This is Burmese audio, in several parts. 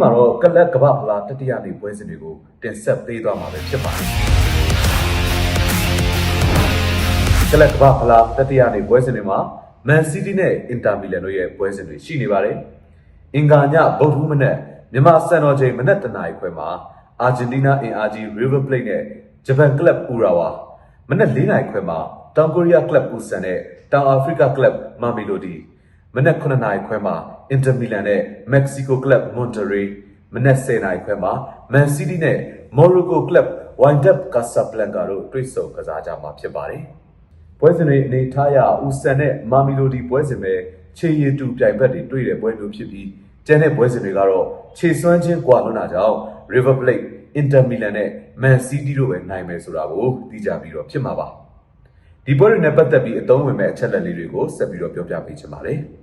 မှာတော့ကလပ်ကမ္ဘာဖလားတတိယနေ့ပွဲစဉ်တွေကိုတင်ဆက်ပေးသွားမှာပဲဖြစ်ပါတယ်ကလပ်ကမ္ဘာဖလားတတိယနေ့ပွဲစဉ်တွေမှာမန်စီးတီးနဲ့အင်တာမီလန်တို့ရဲ့ပွဲစဉ်တွေရှိနေပါတယ်အင်္ဂါညဗုဒ္ဓဟူးမနက်မြန်မာစံတော်ချိန်မနက်တနာရီခွဲမှာအာဂျင်တီးနားအင်အားကြီး River Plate နဲ့ဂျပန်ကလပ်ပူရာဝါမနက်၄နာရီခွဲမှာတောင်ကိုရီးယားကလပ်ပူဆန်နဲ့တောင်အာဖရိကကလပ်မာ မီလိုဒီမနက်9နာရီခွဲမှာအင်တာမီလန်နဲ့မက္ကဆီကိုကလပ်မွန်တရီမနက်10နာရီခွဲမှာမန်စီးတီးနဲ့မော်ရိုကိုကလပ်ဝိုင်ဒပ်ကာဆာဘလန်ကာတို့တွေ့ဆုံကစားကြမှာဖြစ်ပါတယ်။ပွဲစဉ်တွေအနေထားရဦးဆန်နဲ့မာမီလိုဒီပွဲစဉ်ပဲခြေရည်တူပြိုင်ဘက်တွေတွေ့တဲ့ပွဲမျိုးဖြစ်ပြီးကျန်တဲ့ပွဲစဉ်တွေကတော့ခြေစွမ်းချင်းကွာလွန်းတာကြောင့် River Plate, Inter Milan နဲ့ Man City တို့ပဲနိုင်မယ်ဆိုတာကိုသိကြပြီးတော့ဖြစ်မှာပါ။ဒီပွဲတွေနဲ့ပတ်သက်ပြီးအသုံးဝင်မဲ့အချက်လက်လေးတွေကိုဆက်ပြီးတော့ပြောပြပေးချင်ပါတယ်။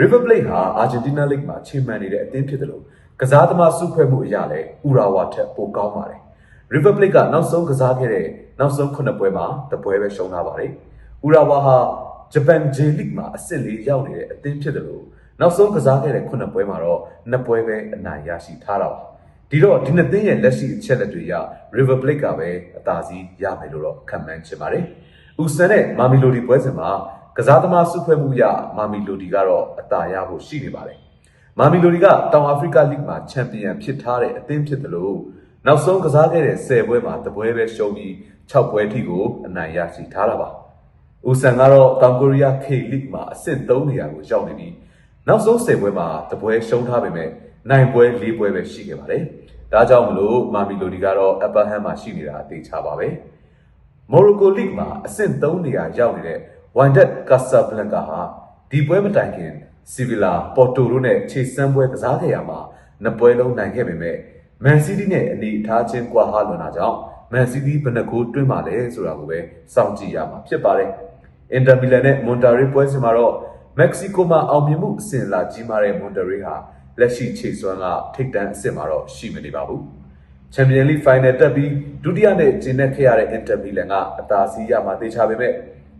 River Plate ဟာအာဂျင်တီးနားလိဂ်မှာချိန်မှန်နေတဲ့အသင်းဖြစ်တယ်လို့ကစားသမားစုဖွဲ့မှုအရလည်းဥရာဝါထက်ပိုကောင်းပါတယ်။ River Plate ကနောက်ဆုံးကစားခဲ့တဲ့နောက်ဆုံး9ပွဲမှာတပွဲပဲရှုံးထားပါတယ်။ဥရာဝါဟာဂျပန် J League မှာအဆင့်လေးရောက်နေတဲ့အသင်းဖြစ်တယ်လို့နောက်ဆုံးကစားခဲ့တဲ့9ပွဲမှာတော့2ပွဲပဲအနိုင်ရရှိထားတာပါ။ဒီတော့ဒီနှစ်သင်းရဲ့လက်ရှိအချက်လက်တွေအရ River Plate ကပဲအသာစီးရမယ်လို့တော့ခန့်မှန်းချင်ပါတယ်။ဥဆန်နဲ့မာမီလိုဒီပွဲစဉ်မှာ ကစားသမားစုဖွဲ့မှုရမာမီလိုဒီကတော့အသာရဖို့ရှိနေပါတယ်။မာမီလိုဒီကတောင်အာဖရိကလိဂ်မှာချန်ပီယံဖြစ်ထားတဲ့အသင်းဖြစ်တယ်လို့နောက်ဆုံးကစားခဲ့တဲ့10ပွဲမှာတပွဲပဲရှုံးပြီး6ပွဲထိကိုအနိုင်ရရှိထားတာပါ။ဦးဆန်ကတော့တောင်ကိုရီးယား K League မှာအဆင့်3နေရာကိုရောက်နေပြီးနောက်ဆုံး10ပွဲမှာတပွဲရှုံးထားပေမဲ့နိုင်ပွဲ4ပွဲပဲရှိခဲ့ပါတယ်။ဒါကြောင့်မလို့မာမီလိုဒီကတော့ Upper Hand မှာရှိနေတာအသေးချပါပဲ။မော်ရိုကိုလိဂ်မှာအဆင့်3နေရာရောက်နေတဲ့ ဝိုင်ဒက်ကာဆာဘလန်ကာဟာဒီပွဲမတိုင်ခင်စီဗီလာပေါ်တိုတို့နဲ့ခြေစမ်းပွဲကစားခဲ့ရမှာနှစ်ပွဲလုံးနိုင်ခဲ့ပေမဲ့မန်စီးတီးနဲ့အနေအထားချင်းကွာဟလွန်တာကြောင့်မန်စီးတီးဘယ်နှဂိုးတွင်းပါလဲဆိုတာကိုပဲစောင့်ကြည့်ရမှာဖြစ်ပါတယ်။အင်တာမီလန်နဲ့မွန်တာရီပွဲစဉ်မှာတော့မက္ကဆီကိုမှာအောင်မြင်မှုအစဉ်လာကြီးမားတဲ့မွန်တာရီဟာလက်ရှိခြေစွမ်းကထိပ်တန်းအဆင့်မှာတော့ရှိမနေပါဘူး။ချန်ပီယံလိဖိုင်နယ်တက်ပြီးဒုတိယနဲ့ကျင်းနဲ့ခဲ့ရတဲ့အင်တာမီလန်ကအသာစီးရမှာသေချာပေမဲ့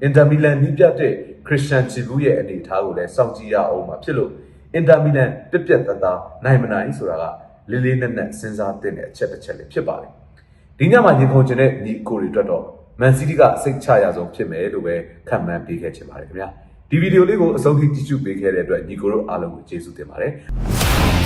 အင်တာမီလန်နီးပြတ်တဲ့ခရစ်စတန်ချီဘူးရဲ့အနေအထားကိုလည်းစောင့်ကြည့်ရအောင်မှာဖြစ်လို့အင်တာမီလန်ပြက်ပြက်သားသားနိုင်မနိုင်ဆိုတာကလေးလေးနက်နက်စဉ်းစားသင့်တဲ့အချက်တစ်ချက်လေးဖြစ်ပါတယ်။ဒီညမှာရင်ခုန်ကျင်တဲ့ညီကိုတွေအတွက်တော့မန်စီးတီးကစိတ်ချရဆုံးဖြစ်မယ်လို့ပဲခံမှန်းပေးခဲ့ချင်ပါတယ်ခင်ဗျာ။ဒီဗီဒီယိုလေးကိုအဆုံးထိကြည့်ရှုပေးခဲ့တဲ့အတွက်ညီကိုတို့အားလုံးကိုကျေးဇူးတင်ပါတယ်။